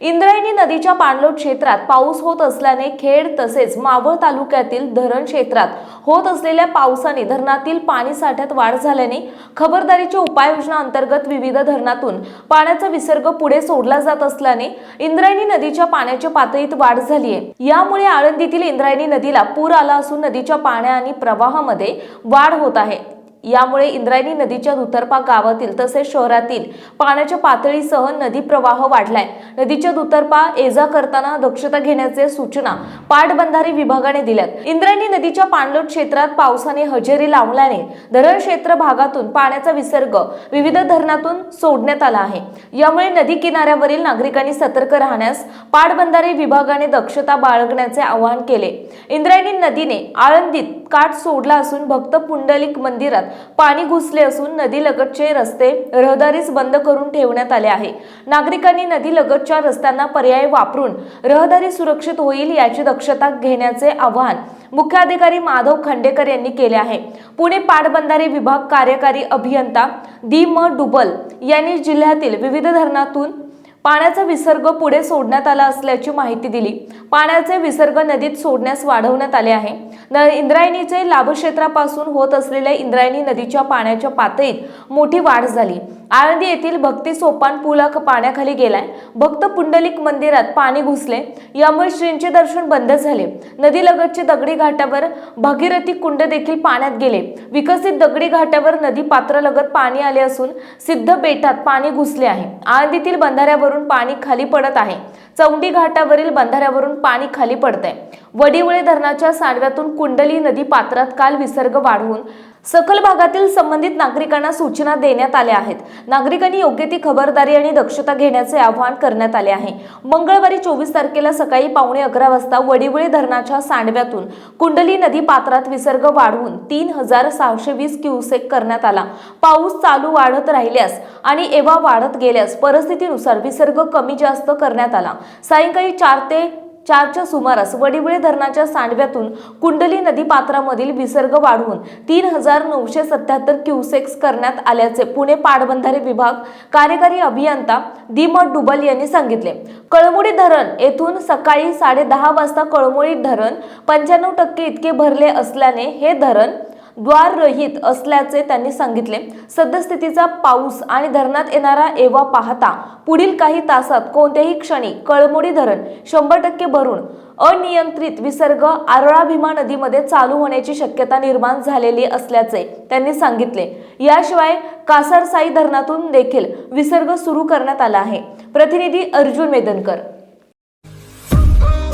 इंद्रायणी नदीच्या पाणलोट क्षेत्रात पाऊस होत असल्याने खेड तसेच मावळ तालुक्यातील धरण क्षेत्रात होत असलेल्या पावसाने धरणातील पाणी साठ्यात वाढ झाल्याने खबरदारीच्या उपाययोजना अंतर्गत विविध धरणातून पाण्याचा विसर्ग पुढे सोडला जात असल्याने इंद्रायणी नदीच्या पाण्याच्या पातळीत वाढ झाली आहे यामुळे आळंदीतील इंद्रायणी नदीला पूर आला असून नदीच्या पाण्या आणि प्रवाहामध्ये वाढ होत आहे. यामुळे इंद्रायणी नदीच्या दुतर्फा गावातील तसेच शहरातील पाण्याच्या पातळीसह नदी प्रवाह वाढलाय. नदीच्या दुतर्फा एजा करताना दक्षता घेण्याचे सूचना पाटबंधारे विभागाने दिल्यात. इंद्रायणी नदीच्या पाणलोट क्षेत्रात पावसाने हजेरी लावल्याने धरण क्षेत्र भागातून पाण्याचा विसर्ग विविध धरणातून सोडण्यात आला आहे. यामुळे नदी किनाऱ्यावरील नागरिकांनी सतर्क राहण्यास पाटबंधारे विभागाने दक्षता बाळगण्याचे आवाहन केले. इंद्रायणी नदीने आळंदीत काठ सोडला असून भक्त पुंडलिक मंदिरात पाणी घुसले असून नदी लगतचे रस्ते रहदारीस बंद करून ठेवण्यात आले आहे. नागरिकांनी नदी लगतच्या रस्त्यांना पर्याय वापरून रहदारी सुरक्षित होईल याची दक्षता घेण्याचे आवाहन मुख्याधिकारी माधव खंडेकर यांनी केले आहे. पुणे पाटबंधारे विभाग कार्यकारी अभियंता दी म डुबल यांनी जिल्ह्यातील विविध धरणातून पाण्याचा विसर्ग पुढे सोडण्यात आला असल्याची माहिती दिली. पाण्याचे विसर्ग नदीत सोडण्यास वाढवण्यात आले आहे. न इंद्रायणीचे लाभक्षेत्रापासून होत असलेल्या इंद्रायणी नदीच्या पाण्याच्या पातळीत मोठी वाढ झाली. आळंदी येथील भक्ती सोपान पूल पाण्याखाली गेलाय. भक्त पुंडलिक मंदिरात पाणी घुसले. यामुळे श्रींचे दर्शन बंद झाले. नदीलगतचे दगडी घाटावर भागीरथी कुंड देखील पाण्यात गेले. विकसित दगडी घाटावर नदी पात्रालगत पाणी आले असून सिद्ध बेटात पाणी घुसले आहे. आळंदीतील बंधाऱ्यावरून पाणी खाली पडत आहे. चौंडी घाटावरील बंधाऱ्यावरून पाणी खाली पडत आहे वडिवळे धरणाच्या सांडव्यातून कुंडली नदी पात्रात काल विसर्ग वाढवून सखल भागातील संबंधित नागरिकांना सूचना देण्यात आल्या आहेत. नागरिकांनी योग्य ती खबरदारी आणि दक्षता घेण्याचे आवाहन करण्यात आले आहे. मंगळवारी चोवीस तारखेला सकाळी पावणे अकरा वाजता वडिवळी धरणाच्या सांडव्यातून कुंडली नदी पात्रात विसर्ग वाढवून तीन हजार सहाशे वीस क्युसेक करण्यात आला. पाऊस चालू वाढत राहिल्यास आणि एव्हा वाढत गेल्यास परिस्थितीनुसार विसर्ग कमी जास्त करण्यात आला. सायंकाळी चार ते चारच्या सुमारास वडिवळे धरणाच्या सांडव्यातून कुंडली नदी पात्रामधील विसर्ग वाढवून तीन हजार नऊशे सत्याहत्तर क्युसेक्स करण्यात आल्याचे पुणे पाटबंधारे विभाग कार्यकारी अभियंता दिमत डुबल यांनी सांगितले. कळमुडी धरण येथून सकाळी साडे दहा वाजता कळमुळी धरण पंच्याण्णव टक्के इतके भरले असल्याने हे धरण द्वाररहित असल्याचे त्यांनी सांगितले. सद्यस्थितीचा पाऊस आणि धरणात येणारा एवा पाहता पुढील काही तासात कोणत्याही क्षणी कळमुडी धरण शंभर टक्के भरून अनियंत्रित विसर्ग आरळा भीमा नदीमध्ये चालू होण्याची शक्यता निर्माण झालेली असल्याचे त्यांनी सांगितले. याशिवाय कासारसाई धरणातून देखील विसर्ग सुरू करण्यात आला आहे. प्रतिनिधी अर्जुन मेदनकर